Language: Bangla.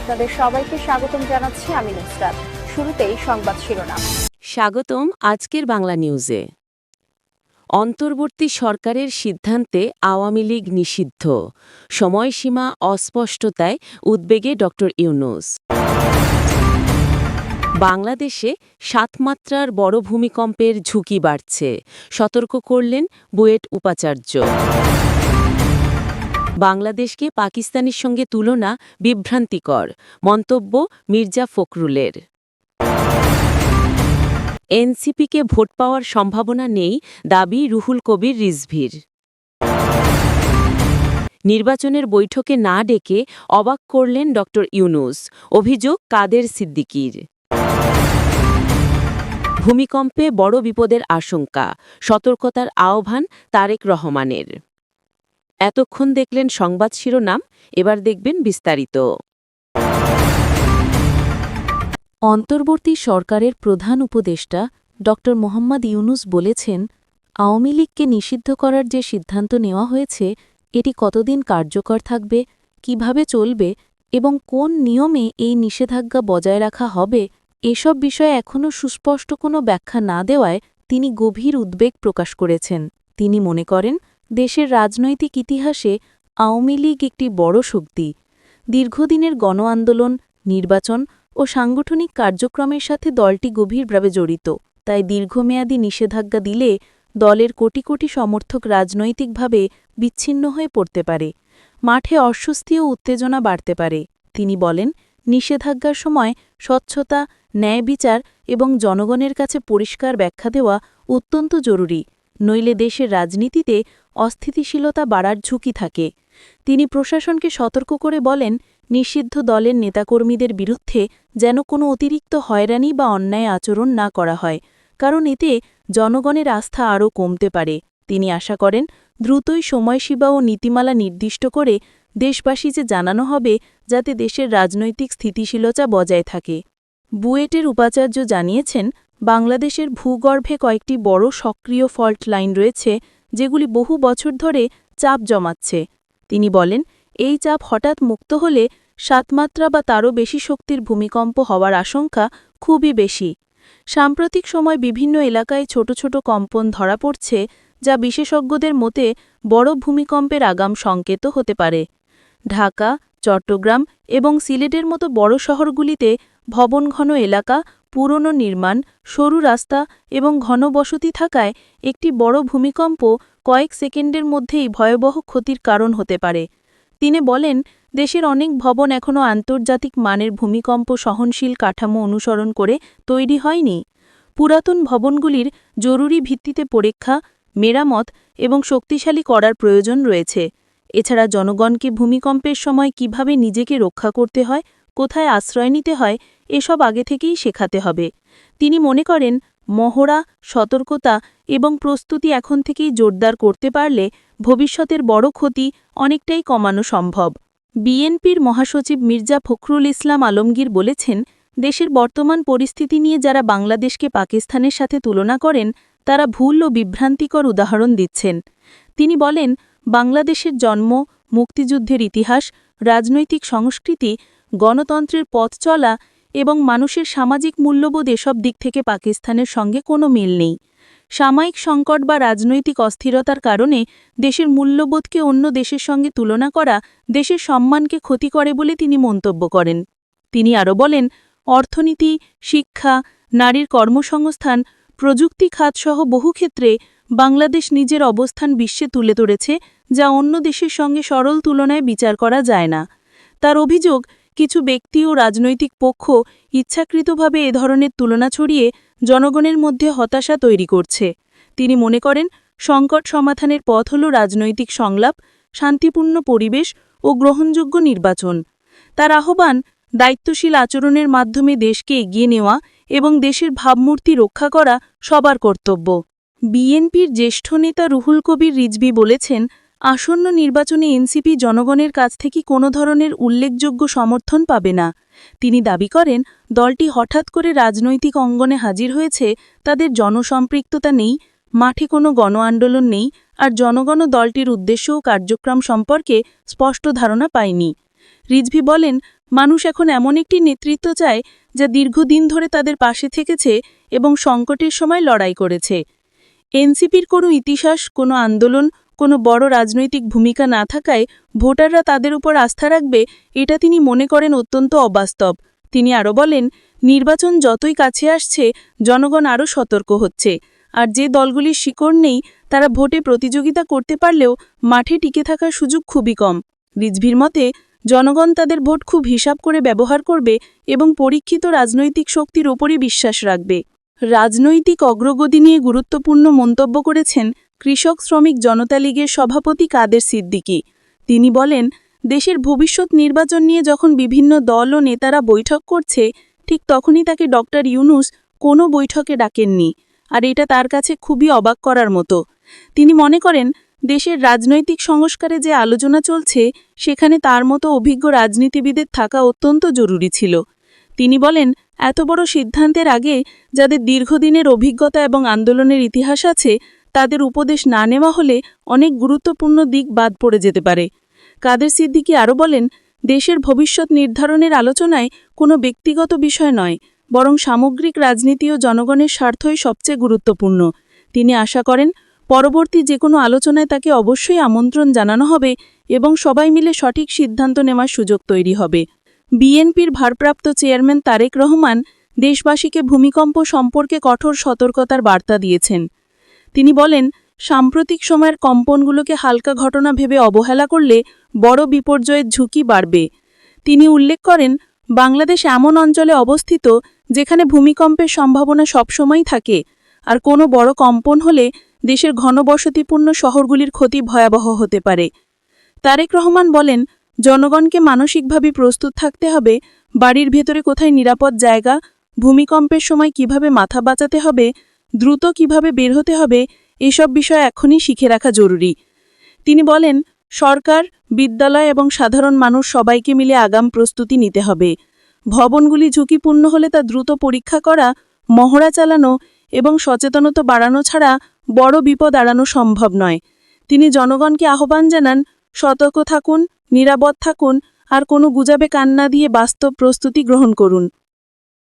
আপনাদের সবাইকে স্বাগতম জানাচ্ছি আমি নুসরাত। শুরুতেই সংবাদ শিরোনাম। স্বাগতম আজকের বাংলা নিউজে। অন্তর্বর্তী সরকারের সিদ্ধান্তে আওয়ামী লীগ নিষিদ্ধ। সময়সীমা অস্পষ্টতায় উদ্বেগে ড. ইউনুস। বাংলাদেশে সাতমাত্রার বড় ভূমিকম্পের ঝুঁকি বাড়ছে। সতর্ক করলেন বুয়েট উপাচার্য। বাংলাদেশকে পাকিস্তানের সঙ্গে তুলনা বিভ্রান্তিকর, মন্তব্য মির্জা ফখরুলের। এনসিপিকে ভোট পাওয়ার সম্ভাবনা নেই, দাবি রুহুল কবির রিজভির। নির্বাচনের বৈঠকে না ডেকে অবাক করলেন ড. ইউনুস, অভিযোগ কাদের সিদ্দিকির। ভূমিকম্পে বড় বিপদের আশঙ্কা, সতর্কতার আহ্বান তারেক রহমানের। এতক্ষণ দেখলেন সংবাদ শিরোনাম, এবার দেখবেন বিস্তারিত। অন্তর্বর্তী সরকারের প্রধান উপদেষ্টা ড. মোহাম্মদ ইউনুস বলেছেন, আওয়ামী লীগকে নিষিদ্ধ করার যে সিদ্ধান্ত নেওয়া হয়েছে, এটি কতদিন কার্যকর থাকবে, কীভাবে চলবে এবং কোন নিয়মে এই নিষেধাজ্ঞা বজায় রাখা হবে, এসব বিষয়ে এখনও সুস্পষ্ট কোনো ব্যাখ্যা না দেওয়ায় তিনি গভীর উদ্বেগ প্রকাশ করেছেন। তিনি মনে করেন দেশের রাজনৈতিক ইতিহাসে আওয়ামী লীগ একটি বড় শক্তি। দীর্ঘদিনের গণ আন্দোলন, নির্বাচন ও সাংগঠনিক কার্যক্রমের সাথে দলটি গভীরভাবে জড়িত, তাই দীর্ঘমেয়াদী নিষেধাজ্ঞা দিলে দলের কোটি কোটি সমর্থক রাজনৈতিকভাবে বিচ্ছিন্ন হয়ে পড়তে পারে, মাঠে অস্বস্তি ও উত্তেজনা বাড়তে পারে। তিনি বলেন, নিষেধাজ্ঞার সময় স্বচ্ছতা, ন্যায় বিচার এবং জনগণের কাছে পরিষ্কার ব্যাখ্যা দেওয়া অত্যন্ত জরুরি। নইলে দেশের রাজনীতিতে অস্থিতিশীলতা বাড়ার ঝুঁকি থাকে। তিনি প্রশাসনকে সতর্ক করে বলেন, নিষিদ্ধ দলের নেতাকর্মীদের বিরুদ্ধে যেন কোনো অতিরিক্ত হয়রানি বা অন্যায় আচরণ না করা হয়, কারণ এতে জনগণের আস্থা আরও কমতে পারে। তিনি আশা করেন, দ্রুতই সময়সীমা ও নীতিমালা নির্দিষ্ট করে দেশবাসী যে জানানো হবে, যাতে দেশের রাজনৈতিক স্থিতিশীলতা বজায় থাকে। বুয়েটের উপাচার্য জানিয়েছেন বাংলাদেশের ভূগর্ভে কয়েকটি বড় সক্রিয় ফল্ট লাইন রয়েছে, যেগুলি বহু বছর ধরে চাপ জমাচ্ছে। তিনি বলেন, এই চাপ হঠাৎ মুক্ত হলে সাতমাত্রা বা তারও বেশি শক্তির ভূমিকম্প হওয়ার আশঙ্কা খুবই বেশি। সাম্প্রতিক সময় বিভিন্ন এলাকায় ছোট ছোট কম্পন ধরা পড়ছে, যা বিশেষজ্ঞদের মতে বড় ভূমিকম্পের আগাম সংকেত হতে পারে। ঢাকা, চট্টগ্রাম এবং সিলেটের মতো বড় শহরগুলিতে ভবনঘন এলাকা পুরনো নির্মাণ, সরু রাস্তা এবং ঘনবসতি থাকায় একটি বড় ভূমিকম্প কয়েক সেকেন্ডের মধ্যেই ভয়াবহ ক্ষতির কারণ হতে পারে। তিনি বলেন, দেশের অনেক ভবন এখনও আন্তর্জাতিক মানের ভূমিকম্প সহনশীল কাঠামো অনুসরণ করে তৈরি হয়নি। পুরাতন ভবনগুলির জরুরি ভিত্তিতে পরীক্ষা, মেরামত এবং শক্তিশালী করার প্রয়োজন রয়েছে। এছাড়া জনগণকে ভূমিকম্পের সময় কীভাবে নিজেকে রক্ষা করতে হয় কোথায় আশ্রয় নিতে হয়, এসব আগে থেকেই শেখাতে হবে। তিনি মনে করেন, মহড়া, সতর্কতা এবং প্রস্তুতি এখন থেকেই জোরদার করতে পারলে ভবিষ্যতের বড় ক্ষতি অনেকটাই কমানো সম্ভব। বিএনপির মহাসচিব মির্জা ফখরুল ইসলাম আলমগীর বলেছেন, দেশের বর্তমান পরিস্থিতি নিয়ে যারা বাংলাদেশকে পাকিস্তানের সাথে তুলনা করেন, তারা ভুল ও বিভ্রান্তিকর উদাহরণ দিচ্ছেন। তিনি বলেন, বাংলাদেশের জন্ম, মুক্তিযুদ্ধের ইতিহাস, রাজনৈতিক সংস্কৃতি গণতন্ত্রের পথ চলা এবং মানুষের সামাজিক মূল্যবোধ এসব দিক থেকে পাকিস্তানের সঙ্গে কোনো মিল নেই। সাময়িক সংকট বা রাজনৈতিক অস্থিরতার কারণে দেশের মূল্যবোধকে অন্য দেশের সঙ্গে তুলনা করা দেশের সম্মানকে ক্ষতি করে বলে তিনি মন্তব্য করেন। তিনি আরও বলেন, অর্থনীতি, শিক্ষা, নারীর কর্মসংস্থান, প্রযুক্তি খাতসহ বহু ক্ষেত্রে বাংলাদেশ নিজের অবস্থান বিশ্বে তুলে ধরেছে, যা অন্য দেশের সঙ্গে সরল তুলনায় বিচার করা যায় না। তার অভিযোগ কিছু ব্যক্তি ও রাজনৈতিক পক্ষ ইচ্ছাকৃতভাবে এ ধরনের তুলনা ছড়িয়ে জনগণের মধ্যে হতাশা তৈরি করছে। তিনি মনে করেন, সংকট সমাধানের পথ হল রাজনৈতিক সংলাপ, শান্তিপূর্ণ পরিবেশ ও গ্রহণযোগ্য নির্বাচন। তার আহ্বান দায়িত্বশীল আচরণের মাধ্যমে দেশকে এগিয়ে নেওয়া এবং দেশের ভাবমূর্তি রক্ষা করা সবার কর্তব্য। বিএনপির জ্যেষ্ঠ নেতা রুহুল কবির রিজভি বলেছেন আসন্ন নির্বাচনে এনসিপি জনগণের কাছ থেকে কোনো ধরনের উল্লেখযোগ্য সমর্থন পাবে না। তিনি দাবি করেন, দলটি হঠাৎ করে রাজনৈতিক অঙ্গনে হাজির হয়েছে, তাদের জনসম্পৃক্ততা নেই, মাঠে কোনো গণ আন্দোলন নেই, আর জনগণও দলটির উদ্দেশ্য ও কার্যক্রম সম্পর্কে স্পষ্ট ধারণা পায়নি। রিজভি বলেন, মানুষ এখন এমন একটি নেতৃত্ব চায়, যা দীর্ঘদিন ধরে তাদের পাশে থেকেছে এবং সংকটের সময় লড়াই করেছে। এনসিপির কোনো ইতিহাস, কোনো আন্দোলন কোনো বড় রাজনৈতিক ভূমিকা না থাকায় ভোটাররা তাদের উপর আস্থা রাখবে, এটা তিনি মনে করেন অত্যন্ত অবাস্তব। তিনি আরও বলেন, নির্বাচন যতই কাছে আসছে, জনগণ আরও সতর্ক হচ্ছে। আর যে দলগুলির শিকড় নেই, তারা ভোটে প্রতিযোগিতা করতে পারলেও মাঠে টিকে থাকার সুযোগ খুবই কম। রিজভির মতে, জনগণ তাদের ভোট খুব হিসাব করে ব্যবহার করবে এবং পরীক্ষিত রাজনৈতিক শক্তির ওপরই বিশ্বাস রাখবে। রাজনৈতিক অগ্রগতি নিয়ে গুরুত্বপূর্ণ মন্তব্য করেছেন কৃষক শ্রমিক জনতা লীগের সভাপতি কাদের সিদ্দিকী। তিনি বলেন, দেশের ভবিষ্যৎ নির্বাচন নিয়ে যখন বিভিন্ন দল ও নেতারা বৈঠক করছে, ঠিক তখনই তাকে ডক্টর ইউনুস কোনো বৈঠকে ডাকেননি। আর এটা তার কাছে খুবই অবাক করার মতো। তিনি মনে করেন, দেশের রাজনৈতিক সংস্কারে যে আলোচনা চলছে, সেখানে তার মতো অভিজ্ঞ রাজনীতিবিদের থাকা অত্যন্ত জরুরি ছিল। তিনি বলেন, এত বড় সিদ্ধান্তের আগে যাদের দীর্ঘদিনের অভিজ্ঞতা এবং আন্দোলনের ইতিহাস আছে তাদের উপদেশ না নেওয়া হলে অনেক গুরুত্বপূর্ণ দিক বাদ পড়ে যেতে পারে। কাদের সিদ্দিকী আরও বলেন, দেশের ভবিষ্যৎ নির্ধারণের আলোচনায় কোনো ব্যক্তিগত বিষয় নয়, বরং সামগ্রিক রাজনীতি ও জনগণের স্বার্থই সবচেয়ে গুরুত্বপূর্ণ। তিনি আশা করেন, পরবর্তী যে কোনো আলোচনায় তাকে অবশ্যই আমন্ত্রণ জানানো হবে এবং সবাই মিলে সঠিক সিদ্ধান্ত নেওয়ার সুযোগ তৈরি হবে। বিএনপির ভারপ্রাপ্ত চেয়ারম্যান তারেক রহমান দেশবাসীকে ভূমিকম্প সম্পর্কে কঠোর সতর্কতার বার্তা দিয়েছেন। তিনি বলেন, সাম্প্রতিক সময়ের কম্পনগুলোকে হালকা ঘটনা ভেবে অবহেলা করলে বড় বিপর্যয়ের ঝুঁকি বাড়বে। তিনি উল্লেখ করেন, বাংলাদেশ এমন অঞ্চলে অবস্থিত যেখানে ভূমিকম্পের সম্ভাবনা সবসময়ই থাকে, আর কোনো বড় কম্পন হলে দেশের ঘনবসতিপূর্ণ শহরগুলির ক্ষতি ভয়াবহ হতে পারে। তারেক রহমান বলেন, জনগণকে মানসিকভাবে প্রস্তুত থাকতে হবে, বাড়ির ভেতরে কোথায় নিরাপদ জায়গা, ভূমিকম্পের সময় কীভাবে মাথা বাঁচাতে হবে দ্রুত কীভাবে বের হতে হবে, এসব বিষয় এখনই শিখে রাখা জরুরি। তিনি বলেন, সরকার, বিদ্যালয় এবং সাধারণ মানুষ সবাইকে মিলে আগাম প্রস্তুতি নিতে হবে। ভবনগুলি ঝুঁকিপূর্ণ হলে তা দ্রুত পরীক্ষা করা, মহড়া চালানো এবং সচেতনতা বাড়ানো ছাড়া বড় বিপদ এড়ানো সম্ভব নয়। তিনি জনগণকে আহ্বান জানান, সতর্ক থাকুন, নিরাপদ থাকুন আর কোনো গুজাবে কান্না দিয়ে বাস্তব প্রস্তুতি গ্রহণ করুন।